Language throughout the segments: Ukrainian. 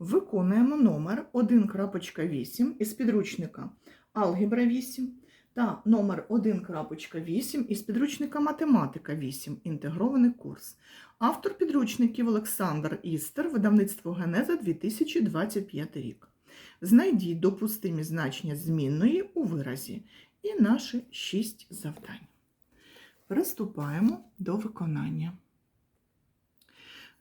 Виконуємо номер 1.8 із підручника Алгебра 8 та номер 1.8 із підручника Математика 8. Інтегрований курс. Автор підручників Олександр Істер, видавництво Генеза 2025 рік. Знайдіть допустимі значення змінної у виразі і наші 6 завдань. Приступаємо до виконання.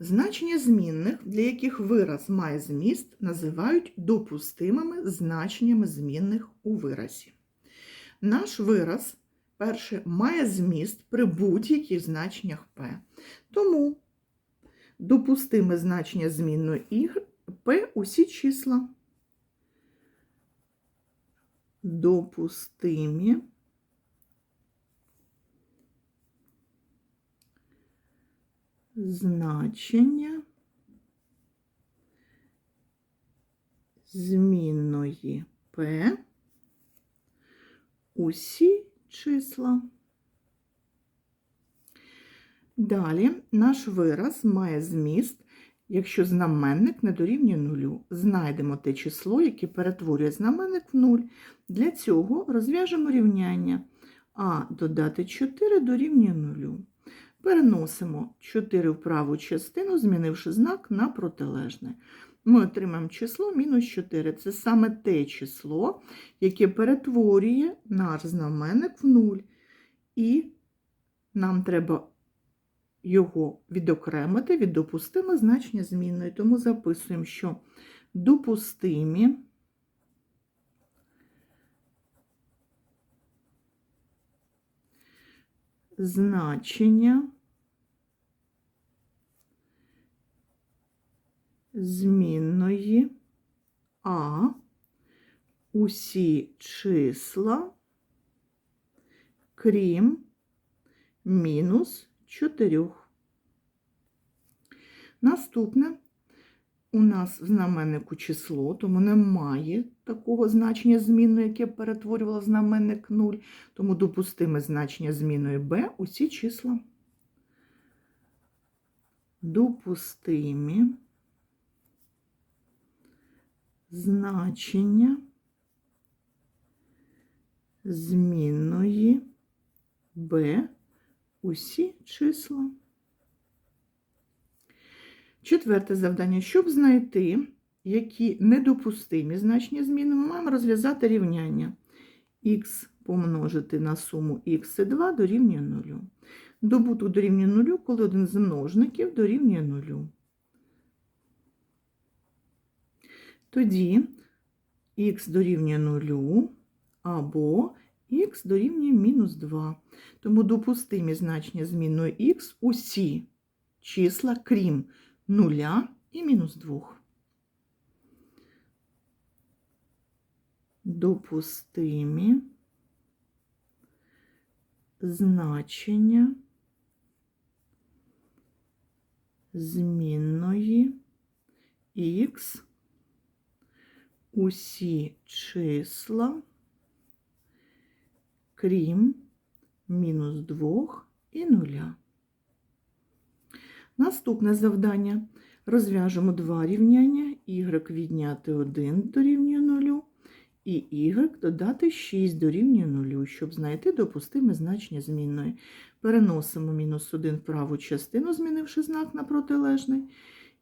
Значення змінних, для яких вираз має зміст, називають допустимими значеннями змінних у виразі. Наш вираз, перше, має зміст при будь-яких значеннях P. Тому допустиме значення змінної P усі числа. Допустимі значення змінної P усі числа. Далі наш вираз має зміст, якщо знаменник не дорівнює нулю. Знайдемо те число, яке перетворює знаменник в нуль. Для цього розв'яжемо рівняння а додати 4 дорівнює нулю. Переносимо 4 в праву частину, змінивши знак на протилежне. Ми отримаємо число мінус 4. Це саме те число, яке перетворює наш знаменник в 0. І нам треба його відокремити від допустиме значення змінної. Тому записуємо, що допустимі значення змінної А усі числа, крім мінус 4. Наступне у нас в знаменнику число, тому немає такого значення змінної, яке перетворювало знаменник 0, тому допустиме значення змінної b усі числа. Допустимі значення змінної b усі числа. Четверте завдання. Щоб знайти, які недопустимі значення зміни, ми маємо розв'язати рівняння х помножити на суму х і 2 дорівнює 0. Добуток дорівнює 0, коли один з множників дорівнює 0. Тоді х дорівнює 0 або х дорівнює мінус 2. Тому допустимі значення змінної х усі числа, крім 0 і мінус 2. Допустимі значення змінної х усі числа, крім мінус 2 і 0. Наступне завдання. Розв'яжемо два рівняння, y відняти 1 дорівнює 0 і y додати 6 дорівнює 0, щоб знайти допустиме значення змінної. Переносимо мінус 1 в праву частину, змінивши знак на протилежний,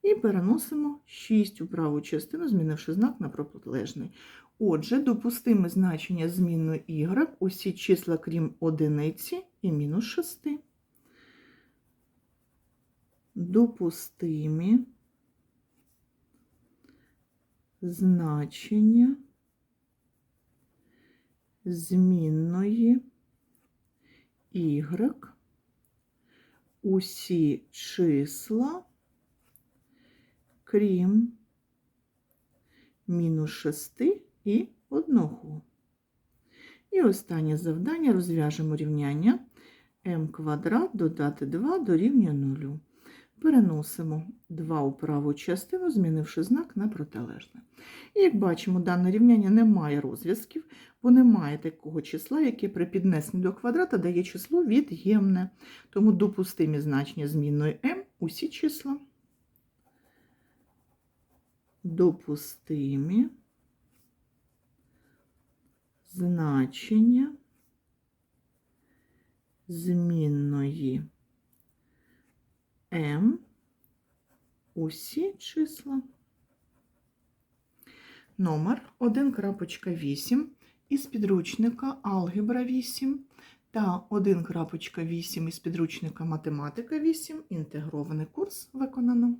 і переносимо 6 у праву частину, змінивши знак на протилежний. Отже, допустиме значення змінної y усі числа, крім одиниці і мінус 6 допустимі значення змінної y усі числа, крім мінус 6 і 1. І останнє завдання розв'яжемо рівняння m квадрат додати 2 дорівнює 0. Переносимо 2 у праву частину, змінивши знак на протилежне. І як бачимо, дане рівняння не має розв'язків, бо немає такого числа, яке при піднесенні до квадрата дає число від'ємне. Тому допустимі значення змінної m усі числа. допустимі значення змінної m усі числа. Номер 1.8 із підручника Алгебра 8 та 1.8 із підручника Математика 8. Інтегрований курс виконано.